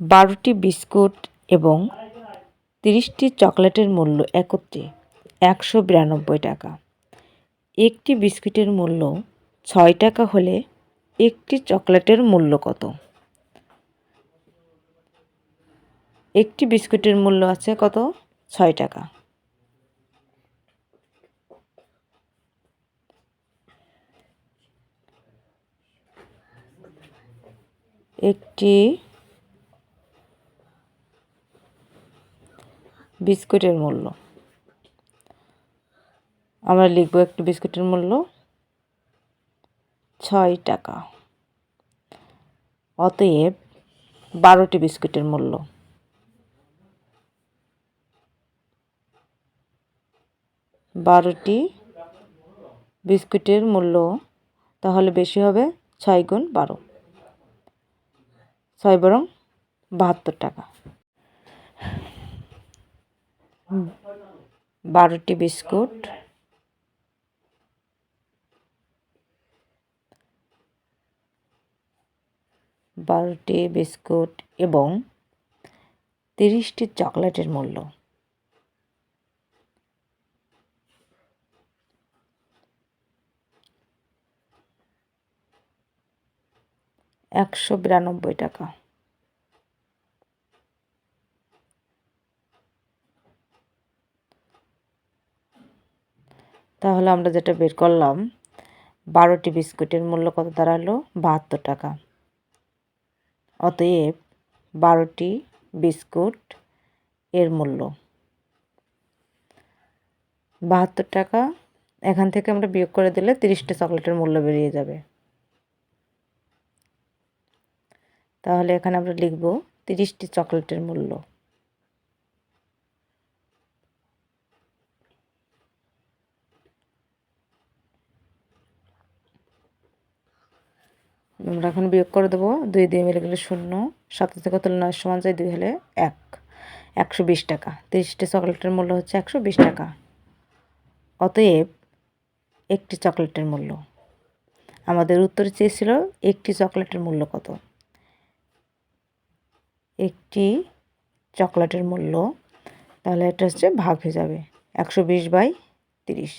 বারোটি বিস্কুট এবং তিরিশটি চকলেটের মূল্য একত্রে একশো বিরানব্বই টাকা। একটি বিস্কুটের মূল্য ছয় টাকা হলে একটি চকলেটের মূল্য কত? একটি বিস্কুটের মূল্য আছে কত? ছয় টাকা। একটি বিস্কুটের মূল্য। আমরা লিখব একটি বিস্কুটের মূল্য। ছয় টাকা। অতএব বারোটি বিস্কুটের মূল্য। বারোটি বিস্কুটের মূল্য তাহলে বেশি হবে ছয় গুণ বারো। ছয় বরং বাহাত্তর টাকা। বারোটি বিস্কুট। বারোটি বিস্কুট এবং তিরিশটি চকলেটের মূল্য। একশো বিরানব্বই টাকা। তাহলে আমরা যেটা বের করলাম, বারোটি বিস্কুটের মূল্য কত দাঁড়াল? বাহাত্তর টাকা। অতএব বারোটি বিস্কুট এর মূল্য। বাহাত্তর টাকা, এখান থেকে আমরা বিয়োগ করে দিলে তিরিশটা চকলেটের মূল্য বেরিয়ে যাবে। তাহলে এখানে আমরা লিখব তিরিশটি চকলেটের মূল্য। আমরা এখন বিয়োগ করে দেবো দুই দিয়ে মিলে গেলে শূন্য, সাত থেকে তুলনা নয় সমান যায় দুই হলে এক। একশো বিশ টাকা। তিরিশটি চকলেটের মূল্য হচ্ছে একশো বিশ টাকা। অতএব একটি চকলেটের মূল্য। আমাদের উত্তর চেয়েছিল একটি চকলেটের মূল্য কত? একটি চকলেটের মূল্য, তাহলে এটা হচ্ছে ভাগ হয়ে যাবে একশো বিশ বাই তিরিশ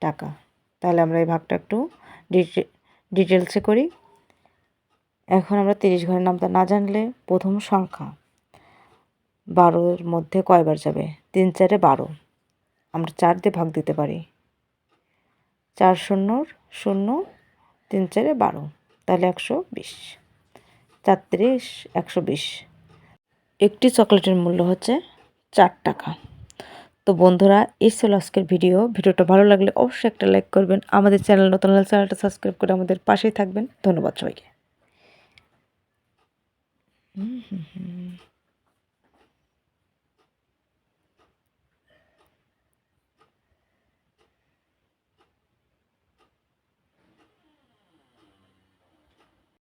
টাকা। তাহলে আমরা এই ভাগটা একটু ডিটেলসে করি। এখন আমরা তিরিশ ঘরের নামটা না জানলে প্রথম সংখ্যা। বারোর মধ্যে কয়বার যাবে? তিন, চারে বারো। আমরা চার দিয়ে ভাগ দিতে পারি। চার শূন্যর শূন্য, তিন, চারে বারো। তাহলে একশো বিশ। চারত্রিশ একশো বিশ। একটি চকলেটের মূল্য হচ্ছে চার টাকা। তো বন্ধুরা, এই ছিল আজকের ভিডিও। ভিডিওটা ভালো লাগলে অবশ্যই একটা লাইক করবেন। আমাদের চ্যানেল নতুন চ্যানেলটা সাবস্ক্রাইব করে আমাদের পাশেই থাকবেন। ধন্যবাদ সবাইকে। হুম হুম হুম।